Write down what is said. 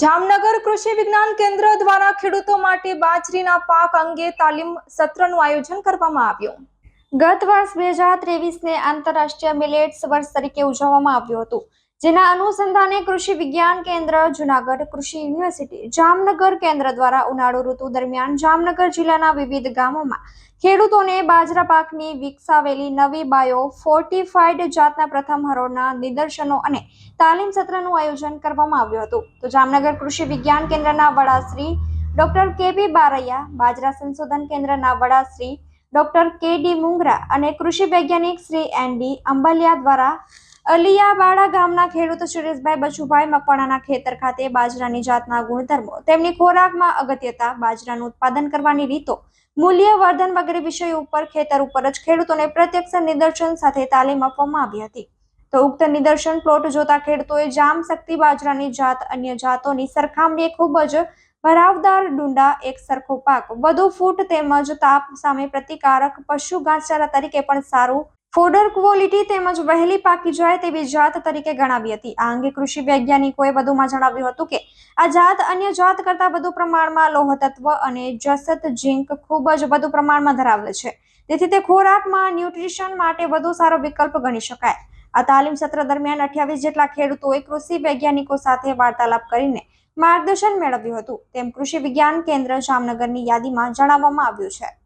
જામનગર કૃષિ વિજ્ઞાન કેન્દ્ર દ્વારા ખેડૂતો માટે બાજરીના પાક અંગે તાલીમ સત્રનું આયોજન કરવામાં આવ્યું. ગત વર્ષ બે હજાર ત્રેવીસને આંતરરાષ્ટ્રીય મિલેટ્સ વર્ષ તરીકે ઉજવવામાં આવ્યું હતું. જેના અનુસંધાને કૃષિ વિજ્ઞાન કેન્દ્ર, જુનાગઢ કૃષિ યુનિવર્સિટી, જામનગર કેન્દ્ર દ્વારા ઉનાળુ ઋતુ દરમિયાન જામનગર જિલ્લાના વિવિધ ગામોમાં ખેડૂતોને બાજરા પાકની વિકસાવેલી નવી બાયો ફોર્ટિફાઈડ જાતના પ્રથમ હરોળના નિદર્શનો અને તાલીમ સત્રનું આયોજન કરવામાં આવ્યું હતું. તો જામનગર કૃષિ વિજ્ઞાન કેન્દ્રના વડાશ્રી ડોક્ટર કેબી બારૈયા, બાજરા સંશોધન કેન્દ્રના વડાશ્રી ડોક્ટર કે ડી મુંગરા અને કૃષિ વૈજ્ઞાનિક શ્રી એન ડી અંબાલિયા દ્વારા અલિયાવાડા ગામના ખેડૂત સુરેશભાઈ બચુભાઈ મકવાણાના ખેતર ખાતે બાજરાની જાતના ગુણધર્મો, તેમની ખોરાકમાં અગત્યતા, બાજરાનું ઉત્પાદન કરવાની રીતો, મૂલ્યવર્ધન વગેરે વિષયો ઉપર ખેતર ઉપર જ ખેડૂતોને પ્રત્યક્ષ નિદર્શન સાથે તાલીમ આપવામાં આવી હતી. તો ઉક્ત નિદર્શન પ્લોટ જોતા ખેડૂતોએ જામ શક્તિ બાજરાની જાત, અન્ય જાતોની સરખામણીએ ખૂબ જ ભરાવદાર ડુંડા, એક સરખો પાક, વધુ ફૂટ તેમજ તાપ સામે પ્રતિકારક પશુ ઘાસચારા તરીકે પણ સારું ફોડર ક્વોલિટી તેમજ વહેલી પાકી જાય તેવી જાત તરીકે ગણાવી હતી. આ અંગે કૃષિ વૈજ્ઞાનિકોએ વધુમાં જણાવ્યું હતું કે, આ જાત અન્ય જાત કરતાં વધુ પ્રમાણમાં લોહ તત્વ અને જસત ઝીંક ખૂબ જ વધુ પ્રમાણમાં ધરાવે છે. તેથી તે ખોરાકમાં ન્યુટ્રિશન માટે વધુ સારો વિકલ્પ ગણી શકાય. આ તાલીમ સત્ર દરમિયાન અઠ્યાવીસ જેટલા ખેડૂતોએ કૃષિ વૈજ્ઞાનિકો સાથે વાર્તાલાપ કરીને માર્ગદર્શન મેળવ્યું હતું. તેમ કૃષિ વિજ્ઞાન કેન્દ્ર જામનગરની યાદીમાં જણાવવામાં આવ્યું છે.